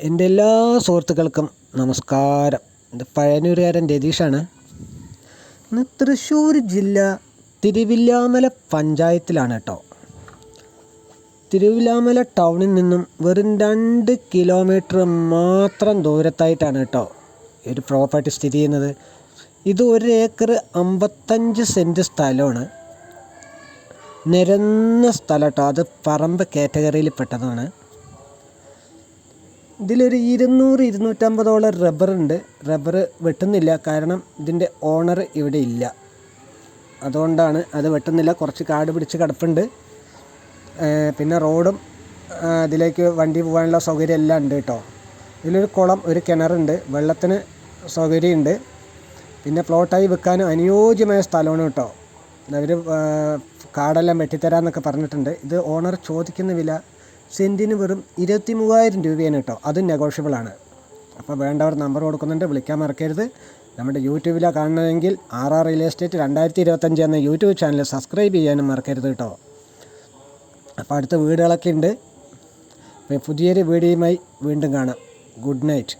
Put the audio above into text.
എന്റെ എല്ലാ സുഹൃത്തുക്കൾക്കും നമസ്കാരം. ഇത് പഴയനൂരുകാരൻ രതീഷാണ്. ഇന്ന് തൃശ്ശൂർ ജില്ല തിരുവില്ലാമല പഞ്ചായത്തിലാണ് കേട്ടോ. തിരുവില്ലാമല ടൗണിൽ നിന്നും വെറും രണ്ട് കിലോമീറ്റർ മാത്രം ദൂരത്തായിട്ടാണ് കേട്ടോ ഒരു പ്രോപ്പർട്ടി സ്ഥിതി ചെയ്യുന്നത്. ഇത് ഒരു ഏക്കർ അമ്പത്തഞ്ച് സെന്റ് സ്ഥലമാണ്. നിരന്ന സ്ഥലം കേട്ടോ. അത് പറമ്പ് കാറ്റഗറിയിൽ പെട്ടതാണ് ഇതിലൊരു ഇരുന്നൂറ് ഇരുന്നൂറ്റമ്പതോളം റബ്ബറുണ്ട് റബ്ബർ വെട്ടുന്നില്ല. കാരണം ഇതിന്റെ ഓണർ ഇവിടെ ഇല്ല. അതുകൊണ്ടാണ് അത് വെട്ടുന്നില്ല. കുറച്ച് കാട് പിടിച്ച് കിടപ്പുണ്ട്. പിന്നെ റോഡും അതിലേക്ക് വണ്ടി പോകാനുള്ള സൗകര്യം എല്ലാം ഉണ്ട് കേട്ടോ. ഇതിലൊരു കുളം ഒരു കിണറുണ്ട്. വെള്ളത്തിന് സൗകര്യമുണ്ട്. പിന്നെ പ്ലോട്ടായി വെക്കാനും അനുയോജ്യമായ സ്ഥലമാണ് കേട്ടോ. അവർ കാടെല്ലാം വെട്ടിത്തരാമെന്നൊക്കെ പറഞ്ഞിട്ടുണ്ട്. ഇത് ഓണർ ചോദിക്കുന്ന വില സെന്റിന് വെറും ഇരുപത്തി മൂവായിരം രൂപയാണ് കേട്ടോ. അതും നെഗോഷ്യബിൾ ആണ്. അപ്പോൾ വേണ്ടവർ നമ്പർ കൊടുക്കുന്നുണ്ട് വിളിക്കാൻ മറക്കരുത്. നമ്മുടെ യൂട്യൂബിലാണ് കാണണമെങ്കിൽ ആർ ആർ റിയൽ എസ്റ്റേറ്റ് രണ്ടായിരത്തി ഇരുപത്തഞ്ച് എന്ന യൂട്യൂബ് ചാനൽ സബ്സ്ക്രൈബ് ചെയ്യാനും മറക്കരുത് കേട്ടോ. അപ്പോൾ അടുത്ത വീടുകളൊക്കെ ഉണ്ട്. പുതിയൊരു വീഡിയോയുമായി വീണ്ടും കാണാം. Good night.